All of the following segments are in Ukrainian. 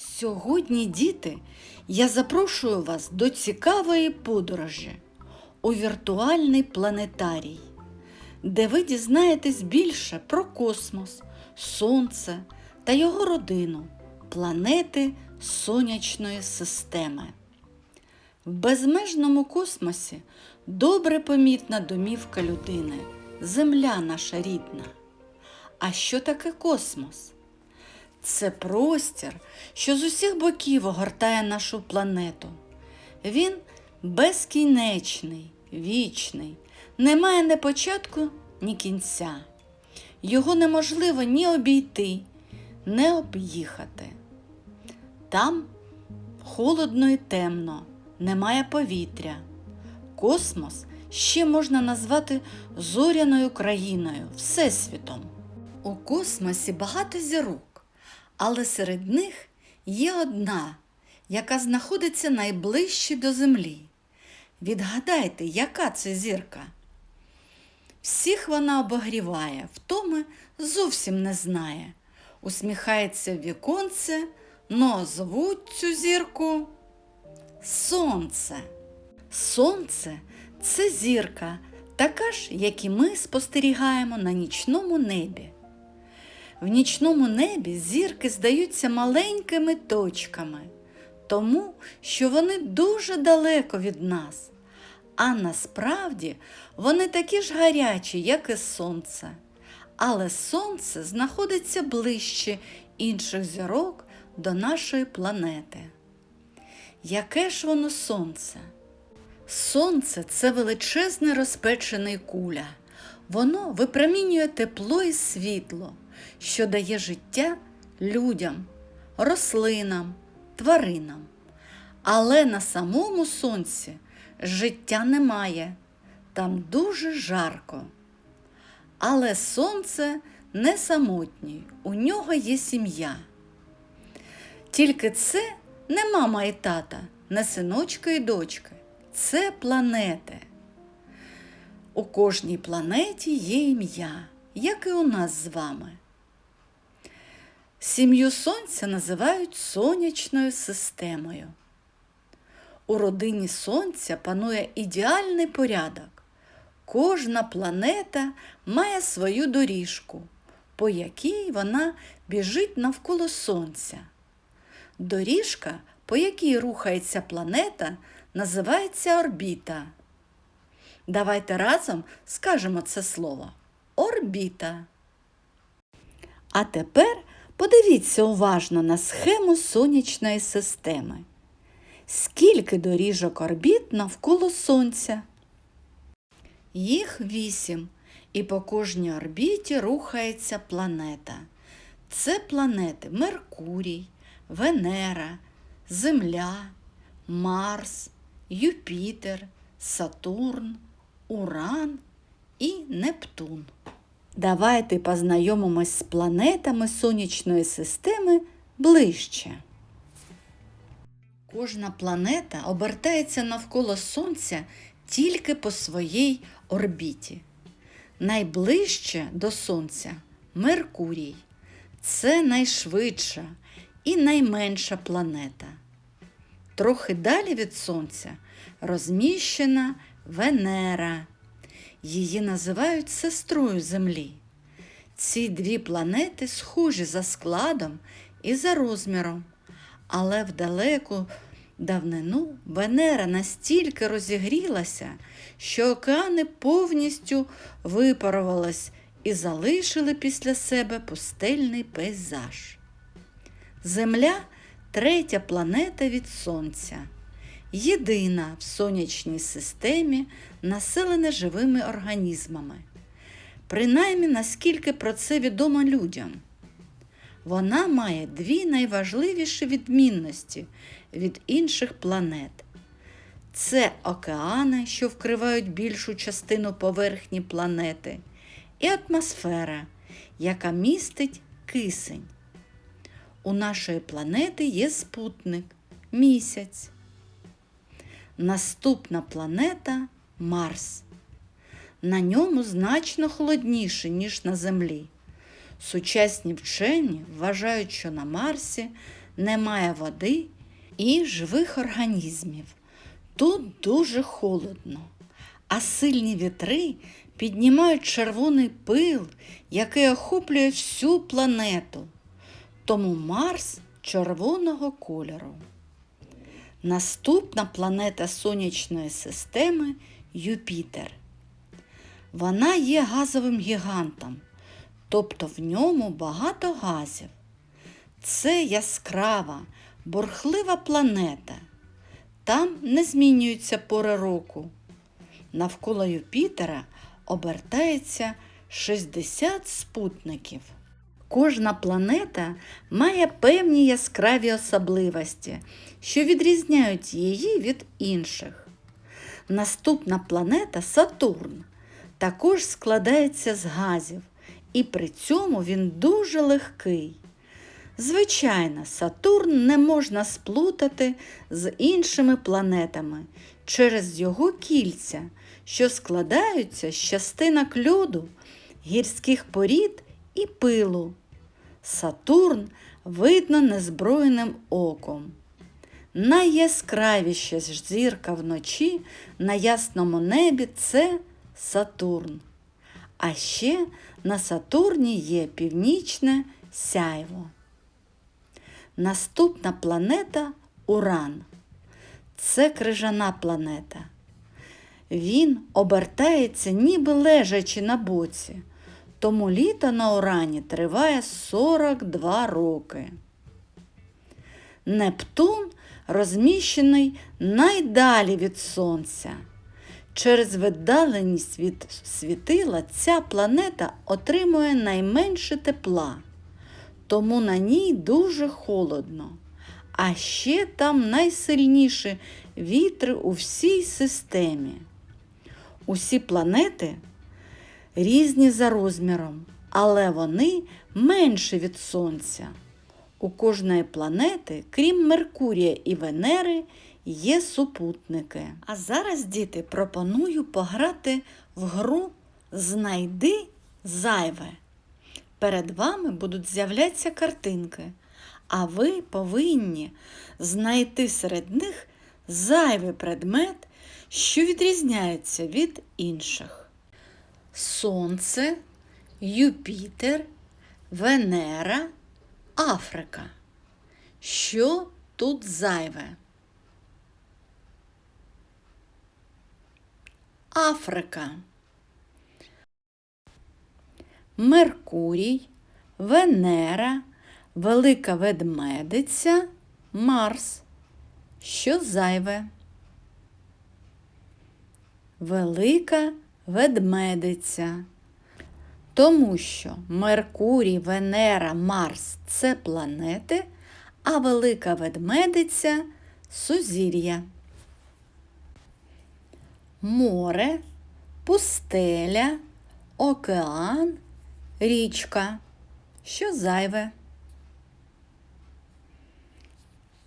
Сьогодні, діти, я запрошую вас до цікавої подорожі у віртуальний планетарій, де ви дізнаєтесь більше про космос, сонце та його родину, планети сонячної системи. В безмежному космосі добре помітна домівка людини, земля наша рідна. А що таке космос? Це простір, що з усіх боків огортає нашу планету. Він безкінечний, вічний, не має ні початку, ні кінця. Його неможливо ні обійти, ні об'їхати. Там холодно і темно, немає повітря. Космос ще можна назвати зоряною країною, всесвітом. У космосі багато зірок, але серед них є одна, яка знаходиться найближче до Землі. Відгадайте, яка це зірка? Всіх вона обогріває, втоми зовсім не знає. Усміхається в віконце, но звуть цю зірку Сонце. Сонце це зірка, така ж, як і ми спостерігаємо на нічному небі. В нічному небі зірки здаються маленькими точками, тому що вони дуже далеко від нас. А насправді вони такі ж гарячі, як і сонце. Але сонце знаходиться ближче інших зірок до нашої планети. Яке ж воно сонце? Сонце це величезне розпечений куля. Воно випромінює тепло і світло, що дає життя людям, рослинам, тваринам. Але на самому сонці життя немає, там дуже жарко. Але сонце не самотній, у нього є сім'я. Тільки це не мама і тата, не синочка і дочки. Це планети. У кожній планеті є ім'я, як і у нас з вами. Сім'ю Сонця називають сонячною системою. У родині Сонця панує ідеальний порядок. Кожна планета має свою доріжку, по якій вона біжить навколо Сонця. Доріжка, по якій рухається планета, називається орбіта. Давайте разом скажемо це слово орбіта. А тепер подивіться уважно на схему сонячної системи. Скільки доріжок орбіт навколо Сонця? Їх вісім, і по кожній орбіті рухається планета. Це планети Меркурій, Венера, Земля, Марс, Юпітер, Сатурн, Уран і Нептун. Давайте познайомимось з планетами сонячної системи ближче. Кожна планета обертається навколо Сонця тільки по своїй орбіті. Найближче до Сонця Меркурій. Це найшвидша і найменша планета. Трохи далі від Сонця розміщена Венера. Її називають сестрою Землі. Ці дві планети схожі за складом і за розміром, але в далеку давнину Венера настільки розігрілася, що океани повністю випарувались і залишили після себе пустельний пейзаж. Земля третя планета від Сонця, єдина в сонячній системі, населена живими організмами. Принаймні, наскільки про це відомо людям. Вона має дві найважливіші відмінності від інших планет. Це океани, що вкривають більшу частину поверхні планети, і атмосфера, яка містить кисень. У нашої планети є спутник місяць. Наступна планета Марс. На ньому значно холодніше, ніж на Землі. Сучасні вчені вважають, що на Марсі немає води і живих організмів. Тут дуже холодно, а сильні вітри піднімають червоний пил, який охоплює всю планету. Тому Марс червоного кольору. Наступна планета Сонячної системи Юпітер. Вона є газовим гігантом, тобто в ньому багато газів. Це яскрава, бурхлива планета. Там не змінюються пори року. Навколо Юпітера обертається 60 спутників. Кожна планета має певні яскраві особливості, що відрізняють її від інших. Наступна планета Сатурн також складається з газів, і при цьому він дуже легкий. Звичайно, Сатурн не можна сплутати з іншими планетами через його кільця, що складаються з частинок льоду, гірських порід і пилу. Сатурн видно незброєним оком. Найяскравіша ж зірка вночі на ясному небі це Сатурн. А ще на Сатурні є північне сяйво. Наступна планета Уран. Це крижана планета. Він обертається, ніби лежачи на боці, тому літо на Урані триває 42 роки. Нептун розміщений найдалі від Сонця. Через віддаленість від світила ця планета отримує найменше тепла, тому на ній дуже холодно. А ще там найсильніші вітри у всій системі. Усі планети різні за розміром, але вони менші від Сонця. У кожної планети, крім Меркурія і Венери, є супутники. А зараз, діти, пропоную пограти в гру Знайди зайве. Перед вами будуть з'являтися картинки, а ви повинні знайти серед них зайвий предмет, що відрізняється від інших. Сонце, Юпітер, Венера, Африка. Що тут зайве? Африка. Меркурій, Венера, Велика Ведмедиця, Марс. Що зайве? Велика ведмедиця. Тому що Меркурій, Венера, Марс це планети, а велика ведмедиця сузір'я. Море, пустеля, океан, річка. Що зайве?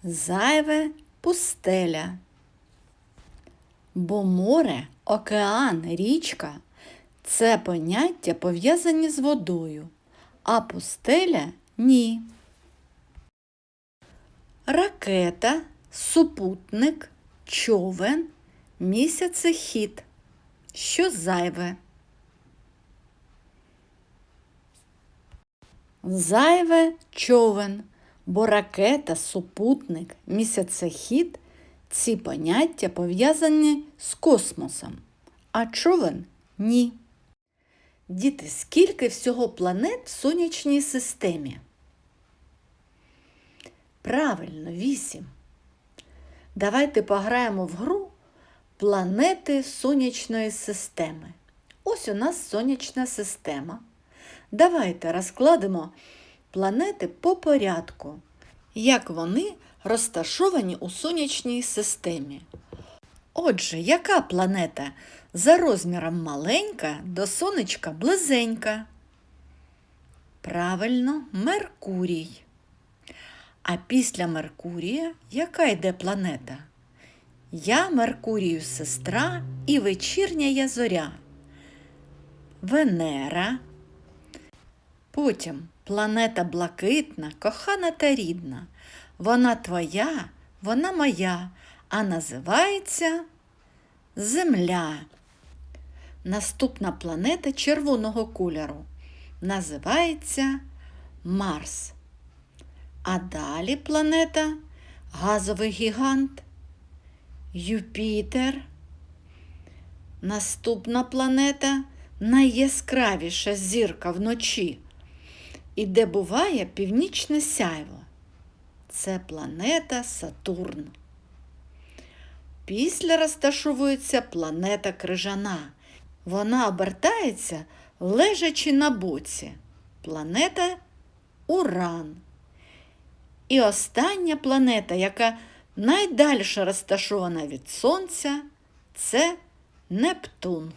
Зайве пустеля. Бо море, океан, річка це поняття пов'язані з водою, а пустеля ні. Ракета, супутник, човен, місяцехід. Що зайве? Зайве човен, бо ракета, супутник, місяцехід ці поняття пов'язані з космосом, а човен ні. Діти, скільки всього планет в сонячній системі? Правильно, вісім. Давайте пограємо в гру планети сонячної системи. Ось у нас сонячна система. Давайте розкладемо планети по порядку, як вони розташовані у сонячній системі. Отже, яка планета за розміром маленька до сонечка близенька? Правильно, Меркурій. А після Меркурія яка йде планета? Я Меркурію сестра і вечірня я зоря. Венера. Потім планета блакитна, кохана та рідна. Вона твоя, вона моя, а називається Земля. Наступна планета червоного кольору називається Марс. А далі планета газовий гігант Юпітер. Наступна планета найяскравіша зірка вночі, і де буває північне сяйво. Це планета Сатурн. Після розташовується планета Крижана. Вона обертається, лежачи на боці. Планета Уран. І остання планета, яка найдальше розташована від Сонця, це Нептун.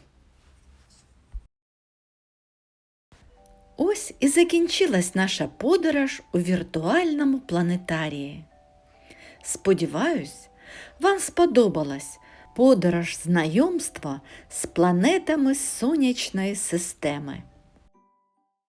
Ось і закінчилась наша подорож у віртуальному планетарії. Сподіваюсь, вам сподобалась подорож знайомства з планетами сонячної системи.